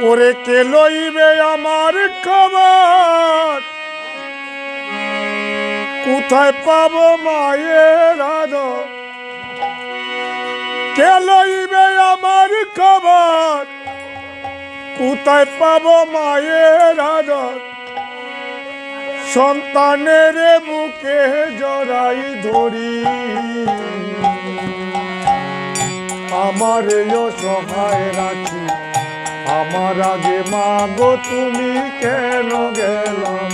ওরে কে লইবে আমার খবর? কোথায় পাব মায়ের আদর? কে লইবে আমার খবর? কোথায় পাব মায়ের আদর? সন্তানের বুকে জড়াই ধরি। আমার সহায় রাখি। আমার আগে মাগো, তুমি কেন গেলাম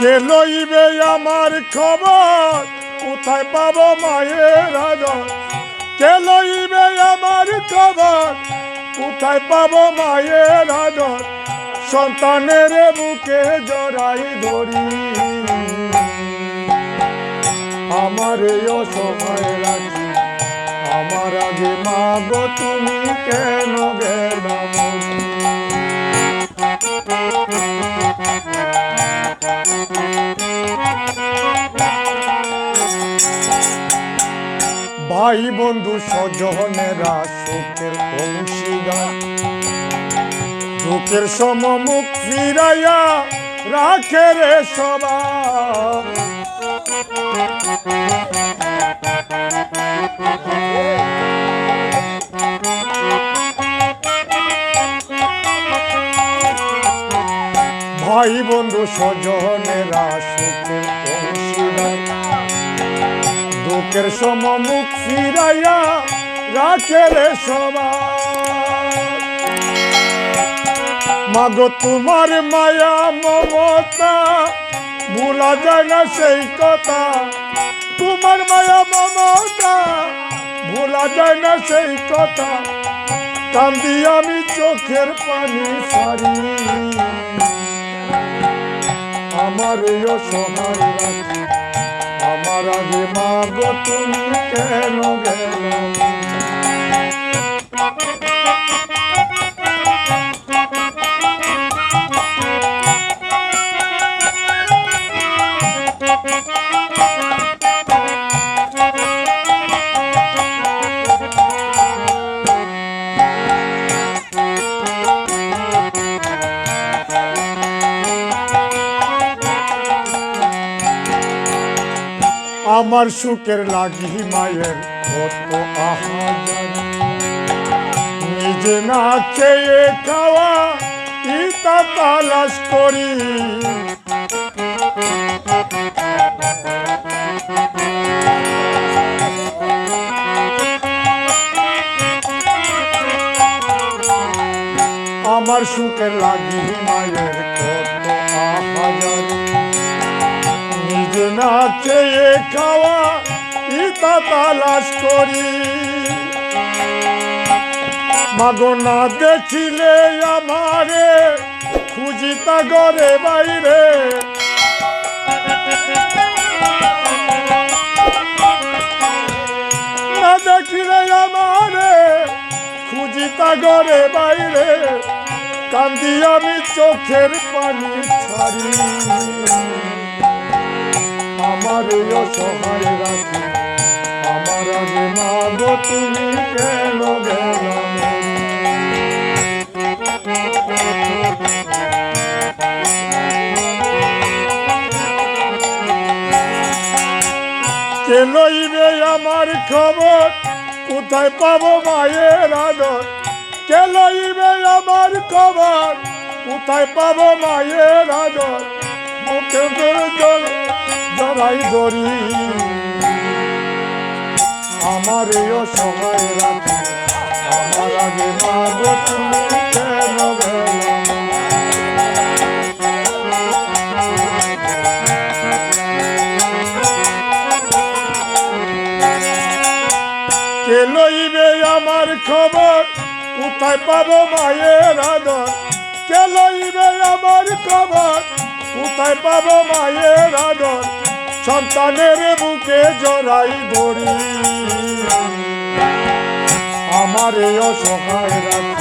কে লইবে আমার খবর? কোথায় পাবো মায়ের আদর? কে লইবে আমার খবর? কোথায় পাবো মায়ের আদর? সন্তানের বুকে জড়াই ধরি। আমার অসহায় রাখি আমার আগে মাগো, তুমি কেন ভাই বন্ধু, স্বজনেরা সুখের অংশীদার দুঃখের সমমুখ ফিরাইয়া রাখে রে ভাই বন্ধু স্বজনেরা সুখের অংশীদার। দুঃখের সমমুখ ফিরাইয়া রাখে রে সবার মাগো তোমার মায়া, মমতা। ভোলা যায় না সেই কথা। তোমার মায়া, মমতা। ভোলা যায় না সেই কথা। কান্দি আমি চোখের পানি সারি। আমার এই আমার আগে মাগো তুমি কেন গেলাম আমার সুখের লাগি মায়ের কত আহাজার নিজে না খেয়ে খাওয়া ইতা তালাশ করি। আমার সুখের লাগি মায়ের কত না খেয়ে খাওয়া ইতা তালাশ করি। মাগো দেখিলে আমারে খুঁজিতা ঘরে বাইরে। না দেখিলে আমারে খুঁজিতা ঘরে বাইরে। কান্দি আমি চোখের পানি ছাড়ি। আমার এই অসহায় রাখি। আমার আগে মাগো, তুমি কেন গেলাম কে লইবে আমার খবর, কোথায় পাবো মায়ের আদর? কে লইবে আমার খবর, কোথায় পাবো মায়ের আদর? মুখে জড়াই ধরি। আমার এই অসহায় রাখি। আমার আগে মাগো, তুমি কেন লইবে আমার খবর? কোথায় পাবো মায়ের আদর? কে লইবে আমার খবর? কোথায় পাবো মায়ের আদর? সন্তানের বুকে জড়াই ধরি। আমার অসহায় রাখি